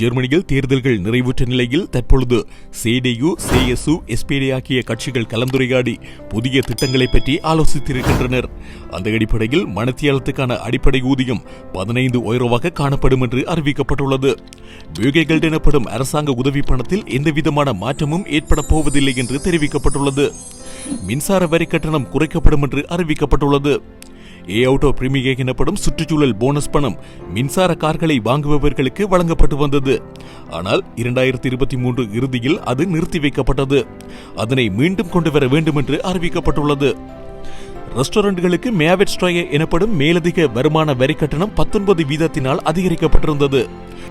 ஜெர்மனியில் தேர்தல்கள் நிறைவுற்ற நிலையில் தற்பொழுது சேடியு சேஎஸ்யு எஸ்பிடி ஆகிய கட்சிகள் கலந்துரையாடி புதிய திட்டங்களை பற்றி ஆலோசித்திருக்கின்றனர். அந்த அடிப்படையில் மனத்தியாலத்துக்கான அடிப்படை ஊதியம் பதினைந்து உயர்வாக காணப்படும் என்று அறிவிக்கப்பட்டுள்ளது. பியூகேகல்ட் எனப்படும் அரசாங்க உதவி பணத்தில் எந்தவிதமான மாற்றமும் ஏற்பட போவதில்லை என்று தெரிவிக்கப்பட்டுள்ளது. மின்சார வரி கட்டணம் குறைக்கப்படும் என்று அறிவிக்கப்பட்டுள்ளது. ஏ அவுட்டோ பிரிமியே எனப்படும் சுற்றுச்சூழல் போனஸ் பணம் மின்சார கார்களை வாங்குபவர்களுக்கு வழங்கப்பட்டு வந்தது. ஆனால் இரண்டாயிரத்தி இருபத்தி மூன்று இறுதியில் அது நிறுத்தி வைக்கப்பட்டது. அதனை மீண்டும் கொண்டு வர வேண்டும் என்று அறிவிக்கப்பட்டுள்ளது. ரெஸ்டாரண்ட்களுக்கு மேவெட் ஸ்ட்ராய எனப்படும் மேலதிக வருமான வரி கட்டணம் பத்தொன்பது வீதத்தினால் அதிகரிக்கப்பட்டிருந்தது.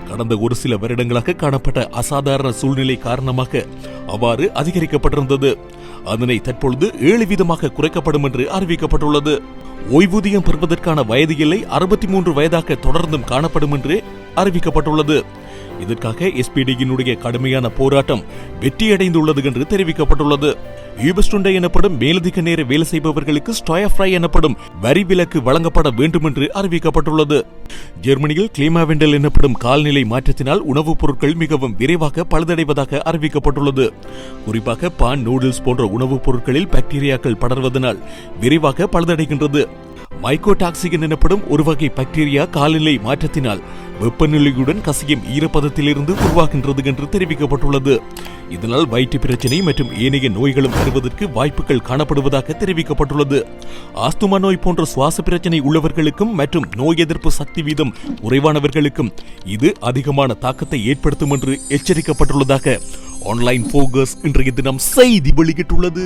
கடந்த ஒரு சில வருடங்களாக காணப்பட்ட அசாதாரண சூழ்நிலை காரணமாக அவ்வாறு அதிகரிக்கப்பட்டிருந்தது. அதனை தற்பொழுது ஏழு வீதமாக குறைக்கப்படும் என்று அறிவிக்கப்பட்டுள்ளது. ஓய்வூதியம் பெறுவதற்கான வயது எல்லை அறுபத்தி மூன்று வயதாக தொடர்ந்தும் காணப்படும் என்று அறிவிக்கப்பட்டுள்ளது. இதற்காக எஸ்பிடியினுடைய கடுமையான போராட்டம் வெற்றியடைந்துள்ளது என்று தெரிவிக்கப்பட்டுள்ளது. யூபஸ்டுண்டை எனப்படும் மேலதிக நேர வேலை செய்பவர்களுக்கு ஸ்டோயஃப்ரை எனப்படும் வரி விலக்கு வழங்கப்பட வேண்டும் என்று அறிவிக்கப்பட்டுள்ளது. ஜெர்மனியில் கிளிமாவெண்டல் எனப்படும் கால்நிலை மாற்றத்தினால் உணவுப் பொருட்கள் மிகவும் விரைவாக பழுதடைவதாக அறிவிக்கப்பட்டுள்ளது. குறிப்பாக பான் நூடுல்ஸ் போன்ற உணவுப் பொருட்களில் பாக்டீரியாக்கள் படர்வதனால் விரைவாக பழுதடைகின்றது. மைக்கோடாக்சிகன் எனப்படும் ஒரு வகை பாக்டீரியா காலநிலை மாற்றத்தினால் வெப்பநிலையுடன் கசியும் ஈரப்பதத்திலிருந்து உருவாகின்றது என்று தெரிவிக்கப்பட்டுள்ளது. இதனால் வயிற்று பிரச்சனை மற்றும் ஏனைய நோய்களும் வருவதற்கு வாய்ப்புகள் காணப்படுவதாக தெரிவிக்கப்பட்டுள்ளது. ஆஸ்துமா நோய் போன்ற சுவாச பிரச்சனை உள்ளவர்களுக்கும் மற்றும் நோய் எதிர்ப்பு சக்தி வீதம் குறைவானவர்களுக்கும் இது அதிகமான தாக்கத்தை ஏற்படுத்தும் என்று எச்சரிக்கப்பட்டுள்ளதாக ஆன்லைன் போகஸ் இன்றைய தினம் செய்தி வெளியிட்டுள்ளது.